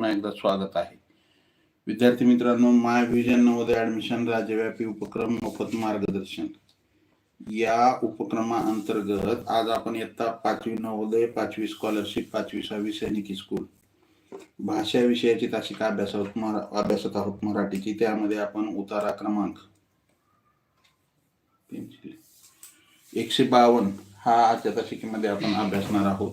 पुन्हा एकदा स्वागत आहे. विद्यार्थी मित्रांनो माय विजन नवोदय ऍडमिशन राज्यव्यापी उपक्रम मोफत मार्गदर्शन. या उपक्रमाअंतर्गत आज आपण इयत्ता पाचवी नवोदय पाचवी स्कॉलरशिप पाचवी सहावी सैनिकी स्कूल भाषा विषयाची तासिका अभ्यासात आहोत मरा- अभ्यासत आहोत मराठीची. त्यामध्ये आपण उतारा क्रमांक एकशे बावन्न हा आजच्या तासिकेमध्ये आपण अभ्यासणार आहोत.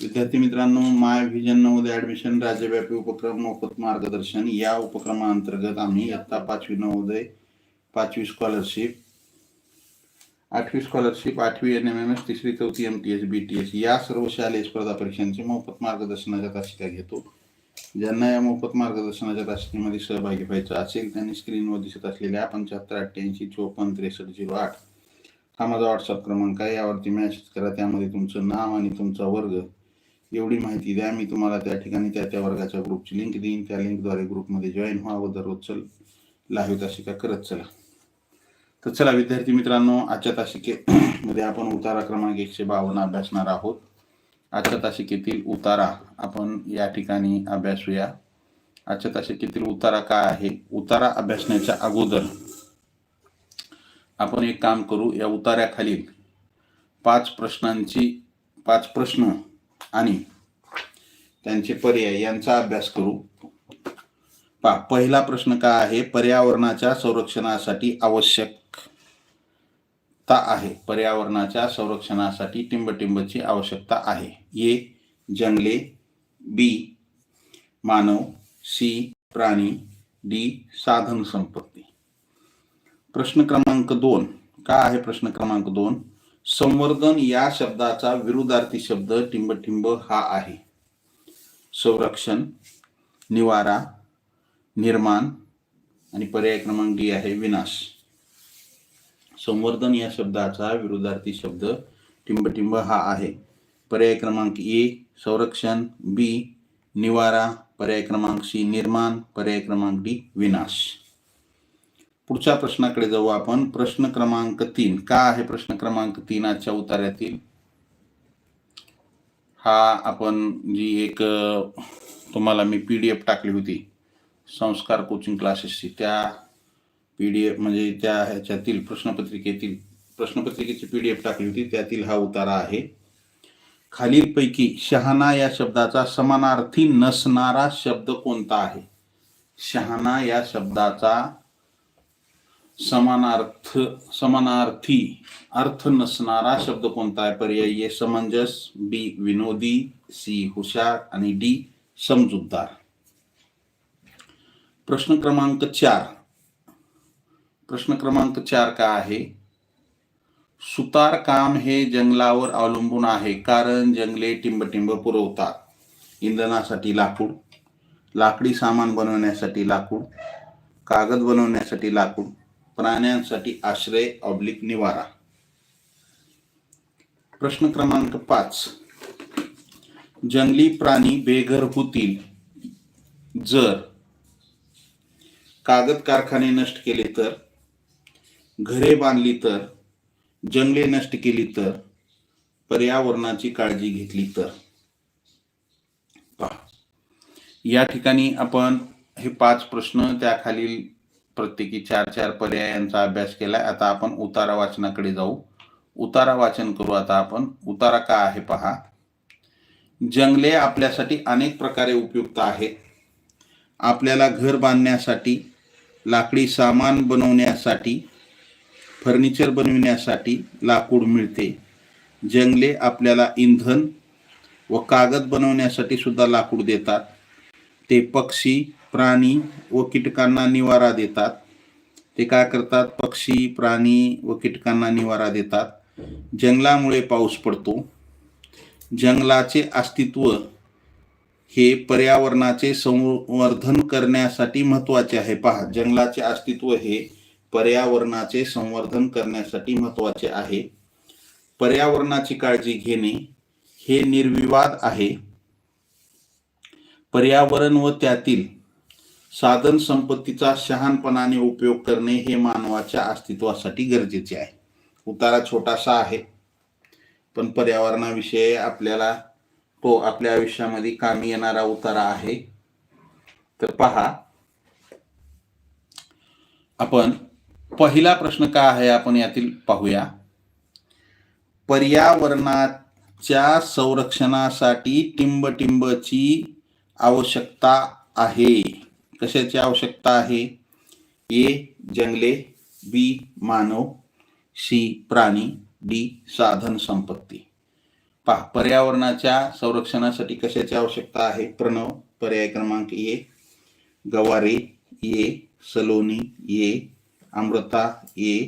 विद्यार्थी मित्रांनो माय व्हिजन नवोदय ऍडमिशन राज्यव्यापी उपक्रम मोफत मार्गदर्शन. या उपक्रमाअंतर्गत आम्ही इयत्ता पाचवी नवोदय पाचवी स्कॉलरशिप आठवी स्कॉलरशिप आठवी एन एम एम एस तिसरी चौथी M T S B T S या सर्व शालेय स्पर्धा परीक्षांचे मोफत मार्गदर्शनाच्या तासिका घेतो. ज्यांना या मोफत मार्गदर्शनाच्या तासिकेमध्ये सहभागी व्हायचं असेल त्यांनी स्क्रीनवर दिसत असलेल्या पंच्याहत्तर अठ्ठ्याऐंशी चोपन्न त्रेसष्ट झिरो आठ हा माझा व्हॉट्सअप क्रमांक आहे. यावरती मॅसेज करा. त्यामध्ये तुमचं नाव आणि तुमचा वर्ग एवढी माहिती द्या. मी तुम्हाला त्या ठिकाणी त्या त्या वर्गाच्या ग्रुपची लिंक देईन. त्या लिंकद्वारे ग्रुपमध्ये जॉईन व्हा. व दररोज चल. लाईव्ह तासिका करत चला. तर चला विद्यार्थी मित्रांनो आजच्या तासिकेमध्ये आपण उतारा क्रमांक एकशे बावन्न अभ्यासणार आहोत. आजच्या तासिकेतील उतारा आपण या ठिकाणी अभ्यासूया. आजच्या तासिकेतील उतारा काय आहे? उतारा अभ्यासण्याच्या अगोदर आपण एक काम करू. या उतार्याखालील पाच प्रश्नांची पाच प्रश्न आणि त्यांचे पर्याय यांचा अभ्यास करू. पा पहिला प्रश्न काय आहे? पर्यावरणाच्या संरक्षणासाठी आवश्यकता आहे. पर्यावरणाच्या संरक्षणासाठी टिंबटिंबची आवश्यकता आहे. ए जंगले. बी मानव. सी प्राणी. डी साधन संपत्ती. प्रश्न क्रमांक दोन. काय आहे प्रश्न क्रमांक दोन? संवर्धन या शब्दाचा विरुद्धार्थी शब्द टिंबटिंब हा आहे. संरक्षण निवारा निर्माण आणि पर्याय क्रमांक डी आहे विनाश. संवर्धन या शब्दाचा विरुद्धार्थी शब्द टिंबटिंब हा आहे. पर्याय क्रमांक ए संरक्षण. बी निवारा. पर्याय क्रमांक सी निर्माण. पर्याय क्रमांक डी विनाश. पुढच्या प्रश्नाकडे जाऊ आपण. प्रश्न क्रमांक तीन. का आहे प्रश्न क्रमांक तीन आजच्या उतार्यातील? हा आपण जी एक तुम्हाला मी पी डी एफ टाकली होती संस्कार कोचिंग क्लासेसची त्या पी डी एफ म्हणजे त्या ह्याच्यातील प्रश्नपत्रिकेतील प्रश्नपत्रिकेची पी डी एफ टाकली होती. त्यातील हा उतारा आहे. खालीलपैकी शहाणा या शब्दाचा समानार्थी नसणारा शब्द कोणता आहे? शहाणा या शब्दाचा समानार्थ समानार्थी अर्थ नसणारा शब्द कोणता आहे? पर्याय समंजस बी विनोदी सी हुशार आणि डी समजूतदार. प्रश्न क्रमांक चार. प्रश्न क्रमांक चार का आहे? सुतार काम हे जंगलावर अवलंबून आहे कारण जंगले टिंबटिंब पुरवतात. इंधनासाठी लाकूड लाकडी सामान बनवण्यासाठी लाकूड कागद बनवण्यासाठी लाकूड प्राण्यांसाठी आश्रय ऑब्लिक निवारा. प्रश्न क्रमांक पाच. जंगली प्राणी बेघर होतील जर कागद कारखाने नष्ट केले तर घरे बांधली तर जंगले नष्ट केली तर पर्यावरणाची काळजी घेतली तर. पहा. या ठिकाणी आपण हे पाच प्रश्न त्याखालील प्रत्येकी चार चार पर्यायांचा अभ्यास केला आता आपण उतारा वाचनाकडे जाऊ. उतारा वाचन करू. आता आपण उतारा का आहे पहा. जंगले आपल्यासाठी अनेक प्रकारे उपयुक्त आहेत. आपल्याला घर बांधण्यासाठी लाकडी सामान बनवण्यासाठी फर्निचर बनविण्यासाठी लाकूड मिळते. जंगले आपल्याला इंधन व कागद बनवण्यासाठी सुद्धा लाकूड देतात. ते पक्षी प्राणी व कीटकांना निवारा देतात. ते काय करतात? पक्षी प्राणी व कीटकांना निवारा देतात. जंगलामुळे पाऊस पडतो. जंगलाचे अस्तित्व हे पर्यावरणाचे संवर्धन करण्यासाठी महत्त्वाचे आहे. पहा जंगलाचे अस्तित्व हे पर्यावरणाचे संवर्धन करण्यासाठी महत्त्वाचे आहे. पर्यावरणाची काळजी घेणे हे निर्विवाद आहे. पर्यावरण व त्यातील साधन संपत्तीचा शहाणपणाने उपयोग करणे हे मानवाच्या अस्तित्वासाठी गरजेचे आहे. उतारा छोटासा आहे पण पर्यावरणाविषयी आपल्याला तो आपल्या आयुष्यामध्ये कामी येणारा उतारा आहे. तर पहा आपण पहिला प्रश्न काय आहे आपण यातील पाहूया. पर्यावरणाच्या संरक्षणासाठी टिंबटिंबची आवश्यकता आहे. कशाची आवश्यकता आहे? ए जंगले बी मानव सी प्राणी डी साधन संपत्ती. पहा पर्यावरणाच्या संरक्षणासाठी कशाची आवश्यकता आहे? प्रणव पर्याय क्रमांक ए. गवारे ए. सलोनी ए. अमृता ए.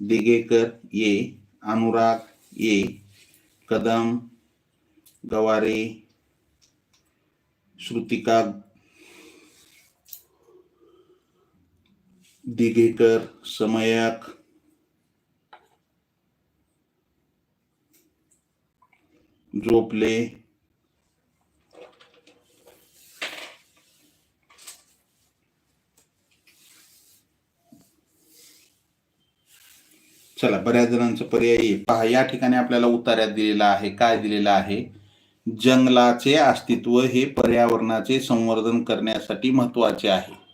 दिगेकर ए. अनुराग ए. कदम गवारे श्रुतिका दिगेकर समयक. झोपले. चला बऱ्याच जणांचं पर्याय पहा या ठिकाणी आपल्याला उतार्यात दिलेला आहे. काय दिलेलं आहे? जंगलाचे अस्तित्व हे पर्यावरणाचे संवर्धन करण्यासाठी महत्त्वाचे आहे.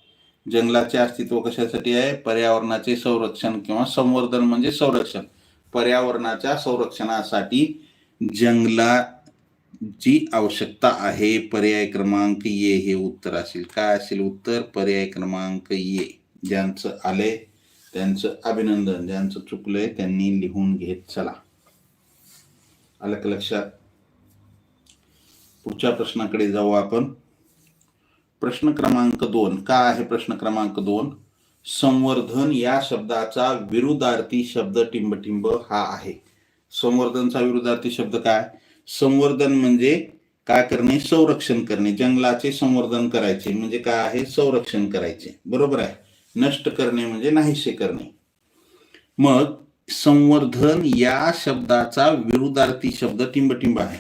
जंगलाचे अस्तित्व कशासाठी आहे? पर्यावरणाचे संरक्षण किंवा संवर्धन म्हणजे संरक्षण. पर्यावरणाच्या संरक्षणासाठी जंगलाची आवश्यकता आहे. पर्याय क्रमांक ये हे उत्तर असेल. काय असेल उत्तर? पर्याय क्रमांक ये ज्यांचं आले त्यांचं अभिनंदन. ज्यांचं चुकलंय त्यांनी लिहून घेत चला. आलं का लक्षात? पुढच्या प्रश्नाकडे जाऊ आपण. प्रश्न क्रमांक दोन. काय आहे प्रश्न क्रमांक दोन? संवर्धन या शब्दाचा विरुद्धार्थी शब्द टिंबटिंब हा आहे. संवर्धनचा विरुद्धार्थी शब्द काय? संवर्धन म्हणजे काय करणे? संरक्षण करणे. जंगलाचे संवर्धन करायचे म्हणजे काय आहे? संरक्षण करायचे. बरोबर आहे? नष्ट करणे म्हणजे नाहीसे करणे. मग संवर्धन या शब्दाचा विरुद्धार्थी शब्द टिंबटिंब आहे.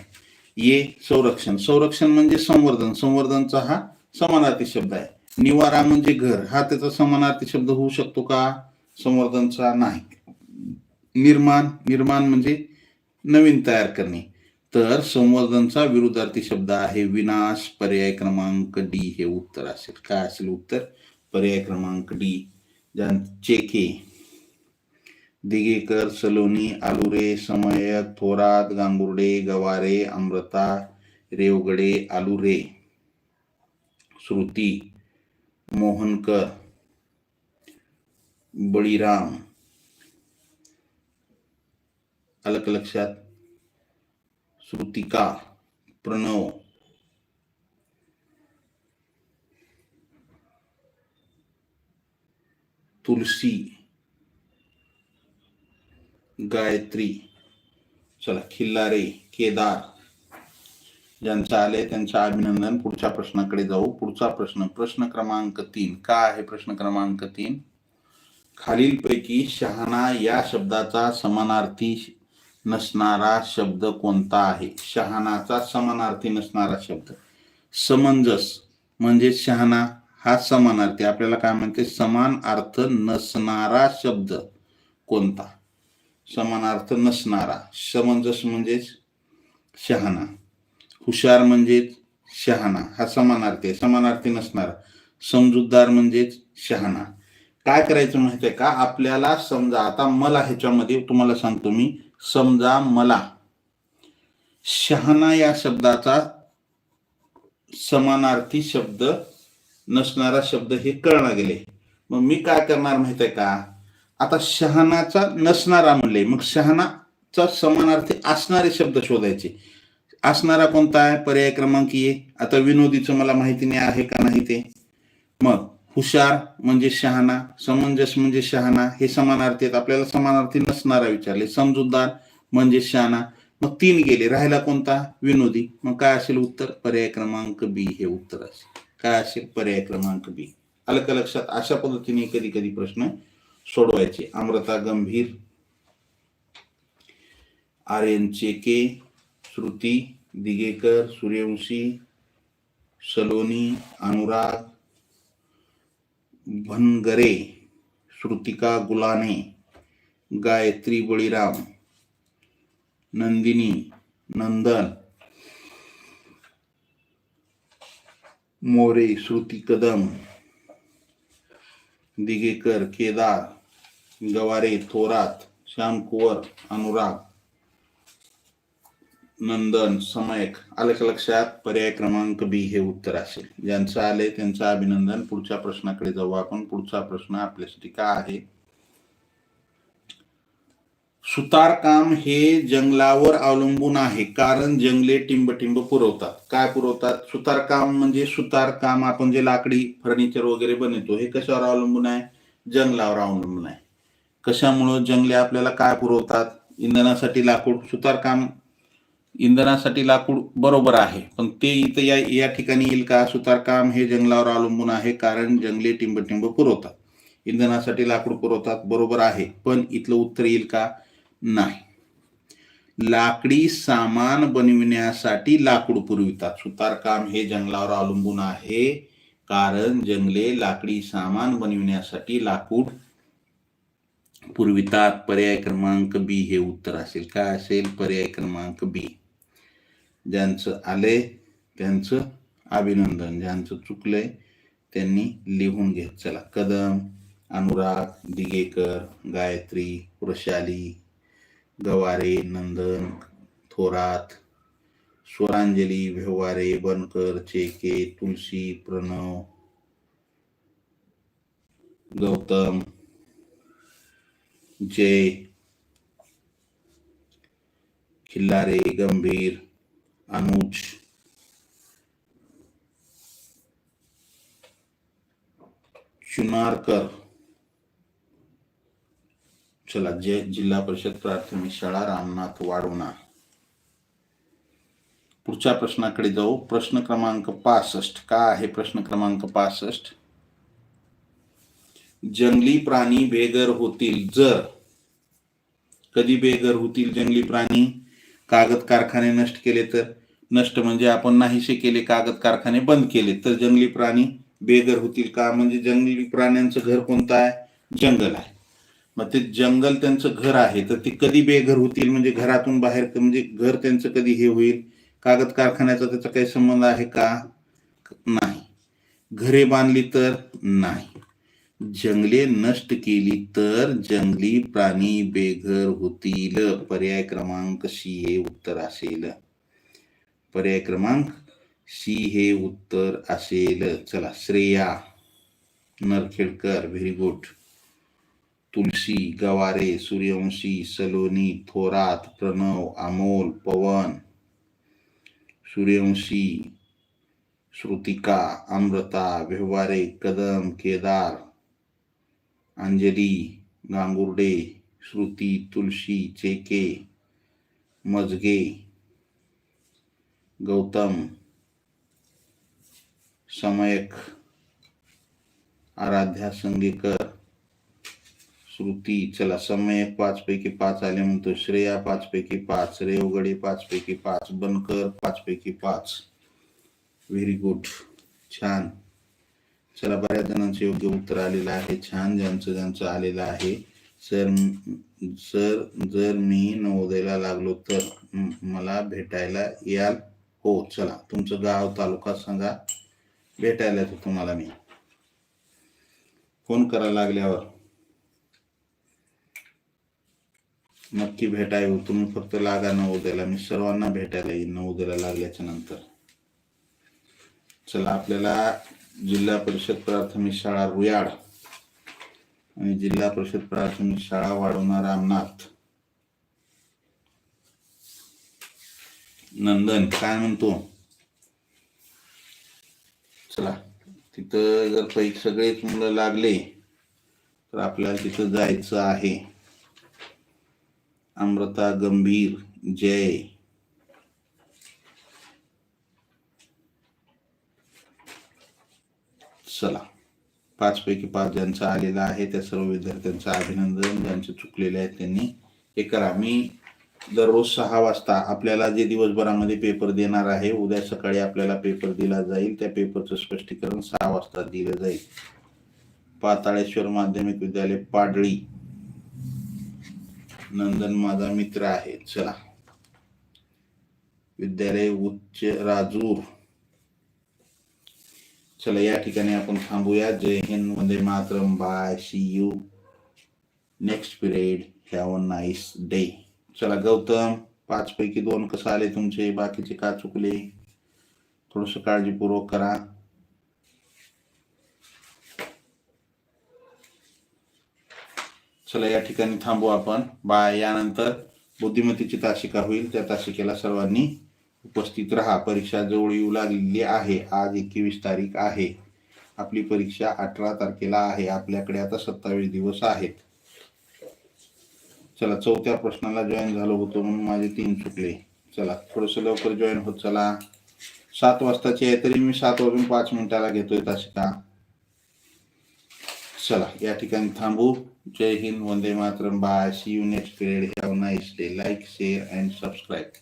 ये संरक्षण. संरक्षण म्हणजे संवर्धन. संवर्धनचा हा समानार्थी शब्द आहे. निवारा म्हणजे घर. हा त्याचा समानार्थी शब्द होऊ शकतो का? संवर्धनचा नाही. निर्माण. निर्माण म्हणजे नवीन तयार करणे. तर संवर्धनचा विरुद्धार्थी शब्द आहे विनाश. पर्याय क्रमांक डी हे उत्तर असेल. काय असेल उत्तर? पर्याय क्रमांक डी. चेके दिगेकर सलोनी आलुरे समयक थोरात गांगुर्डे गवारे अमृता रेवगडे आलुरे. श्रुती मोहनकर बळीराम अलग लक्षात श्रुतिका प्रणव तुलसी गायत्री चला खिल्लारे केदार ज्यांचं आले त्यांचं अभिनंदन. पुढच्या प्रश्नाकडे जाऊ. पुढचा प्रश्न प्रश्न क्रमांक तीन. का आहे प्रश्न क्रमांक तीन? खालीलपैकी शहाणा या शब्दाचा समानार्थी नसणारा शब्द कोणता आहे? शहाणाचा समानार्थी नसणारा शब्द. समंजस म्हणजे शहाणा. हा समानार्थी आपल्याला काय म्हणते? समान अर्थ नसणारा शब्द कोणता? समानार्थ नसणारा. समंजस म्हणजेच शहाणा. हुशार म्हणजेच शहाणा. हा समानार्थी आहे. समानार्थी नसणारा. समजूतदार म्हणजेच शहाणा. काय करायचं माहिती आहे का? आपल्याला समजा आता मला ह्याच्यामध्ये तुम्हाला सांगतो मी. समजा मला शहाणा या शब्दाचा समानार्थी शब्द नसणारा शब्द हे कळणार गेले. मग मी काय करणार माहितीये आहे का? आता शहाणाचा नसणारा म्हणले. मग शहाणाचा समानार्थी असणारे शब्द शोधायचे. असणारा कोणता आहे पर्याय क्रमांक ये आता विनोदीचं मला माहिती नाही आहे का नाही ते? मग हुशार म्हणजे शहाणा समंजस म्हणजे शहाणा हे समानार्थी आहेत. आपल्याला समानार्थी नसणारा विचारले. समजूतदार म्हणजे शहाणा. मग तीन गेले. राहिला कोणता? विनोदी. मग काय असेल उत्तर? पर्याय क्रमांक बी हे उत्तर असेल. काय असेल? पर्याय क्रमांक बी. आलं का लक्षात अशा पद्धतीने कधी कधी प्रश्न सोडवायचे. अमृता गंभीर. आर्यन चेके श्रुती, दिगेकर, सूर्यवंशी, सलोनी, अनुराग भनगरे श्रुतिका गुलाने, गायत्री बळीराम, नंदिनी, नंदन, मोरे, श्रुति कदम, दिगेकर, केदार, गवारे, थोरात, श्याम कुंवर, अनुराग नंदन समयक आलं का लक्षात पर्याय क्रमांक बी हे उत्तर असेल. ज्यांचं आले त्यांचं अभिनंदन. पुढच्या प्रश्नाकडे जाऊ आपण. पुढचा प्रश्न आपल्यासाठी का आहे? सुतारकाम हे जंगलावर अवलंबून आहे. कारण जंगले टिंबटिंब पुरवतात. काय पुरवतात? सुतारकाम म्हणजे सुतारकाम. आपण जे लाकडी फर्निचर वगैरे बनवतो हे कशावर अवलंबून आहे? जंगलावर अवलंबून आहे. कशामुळं जंगले आपल्याला काय पुरवतात? इंधनासाठी लाकूड सुतारकाम इंधनासाठी लाकूड बरोबर आहे पण ते इथं या या ठिकाणी येईल का? सुतारकाम हे जंगलावर अवलंबून आहे कारण जंगले टिंबटिंब पुरवतात. इंधनासाठी लाकूड पुरवतात बरोबर आहे पण इथलं उत्तर येईल का? नाही. लाकडी सामान बनविण्यासाठी लाकूड पुरवितात. सुतारकाम हे जंगलावर अवलंबून आहे कारण जंगले लाकडी सामान बनविण्यासाठी लाकूड पुरवितात. पर्याय क्रमांक बी हे उत्तर असेल. काय असेल? पर्याय क्रमांक बी. ज्यांचं आलंय त्यांचं अभिनंदन ज्यांचं चुकलंय त्यांनी लिहून घेत चला कदम अनुराग दिगेकर गायत्री वृषाली गवारे नंदन थोरात स्वरांजली व्यवहारे बनकर चेके तुलसी प्रणव गौतम जय खिल्लारे गंभीर अनुज चुनारकर चला जय जिल्हा परिषद प्राथमिक शाळा रामनाथ वाढवणा पुढच्या प्रश्नाकडे जाऊ. प्रश्न क्रमांक पासष्ट. का आहे प्रश्न क्रमांक पासष्ट? जंगली प्राणी बेघर होतील जर. कधी बेघर होतील जंगली प्राणी? कागद कारखाने नष्ट केले तर? नष्ट म्हणजे आपण नाहीसे केले कागद कारखाने बंद केले तर जंगली प्राणी बेघर होतील का? म्हणजे जंगली प्राण्यांचं घर कोणतं आहे? जंगल आहे. मग ते जंगल त्यांचं घर आहे तर ते कधी बेघर होतील? म्हणजे घरातून बाहेर म्हणजे घर त्यांचं कधी हे होईल? कागद कारखान्याचा त्याचा काही संबंध आहे का? नाही. घरे बांधली तर नाही. जंगले नष्ट केली तर जंगली प्राणी बेघर होतील. पर्याय क्रमांक सी हे उत्तर असेल. पर्याय क्रमांक सी हे उत्तर असेल. चला श्रेया नरखेडकर व्हेरी गुड. तुलसी गवारे सूर्यवंशी सलोनी थोरात प्रणव अमोल पवन. सूर्यवंशी श्रुतिका अमृता व्यवहारे कदम केदार. अंजली गांगुर्डे श्रुती तुलसी चेके मजगे. गौतम समयक आराध्या संगीकर श्रुती चला समयक पाच पैकी पाच आले म्हणतो श्रेया पाच पैकी पाच रेवगडे पाच पैकी पाच बनकर पाच पैकी पाच. व्हेरी गुड छान. चला बऱ्याच जणांचं योग्य उत्तर आलेलं आहे. छान ज्यांचं ज्यांचं आलेलं आहे. सर सर जर मी नवोदयला लागलो तर मला भेटायला याल? हो चला. तुमचं गाव तालुका सांगा. भेटायला येतो तुम्हाला मी. फोन करायला लागल्यावर. नक्की भेटा येऊ. तुम्ही फक्त लागा नवोदयला मी सर्वांना भेटायला येईल उद्याला लागल्याच्या नंतर. चला आपल्याला जिल्हा परिषद प्राथमिक शाळा रुयाड आणि जिल्हा परिषद प्राथमिक शाळा वाढवणार रामनाथ. नंदन काय म्हणतो चला तिथं जर पैकी सगळेच मुलं लागले तर आपल्याला तिथं जायचं आहे. अमृता गंभीर जय. चला पाच पैकी पाच ज्यांचा आलेला आहे त्या सर्व विद्यार्थ्यांचं अभिनंदन ज्यांचे चुकलेले आहेत त्यांनी हे करा. मी दररोज सहा वाजता आपल्याला जे दिवसभरामध्ये पेपर देणार आहे उद्या सकाळी आपल्याला पेपर दिला जाईल. त्या पेपरचं स्पष्टीकरण सहा वाजता दिलं जाईल. पाताळेश्वर माध्यमिक विद्यालय पाडळी. नंदन माझा मित्र आहे. चला. विद्यालय उच्च राजूर. चला या ठिकाणी आपण थांबूया. जय हिंद. मध्ये Mataram. Bye. See you next period have a nice day चला गौतम पाच पैकी दोन कसं आले तुमचे? बाकीचे का चुकले? थोडस काळजीपूर्वक करा. चला या ठिकाणी थांबू आपण. बाय. यानंतर बुद्धिमत्तेची तासिका होईल. त्या तासिकेला सर्वांनी उपस्थित राहा. परीक्षा जवळ येऊ लागलेली आहे. आज एकवीस तारीख आहे. आपली परीक्षा अठरा तारखेला आहे. आपल्याकडे आता सत्तावीस दिवस आहेत. चला चौथ्या प्रश्नाला जॉईन झालो होतो म्हणून माझे तीन चुकले. चला थोडस लवकर जॉईन होत चला. सात वाजताची आहे तरी मी सात वाजून पाच मिनिटाला घेतोय तासिका चला या ठिकाणी थांबू. जय हिंद वंदे Mataram. Bye see you next period have nice day like share and subscribe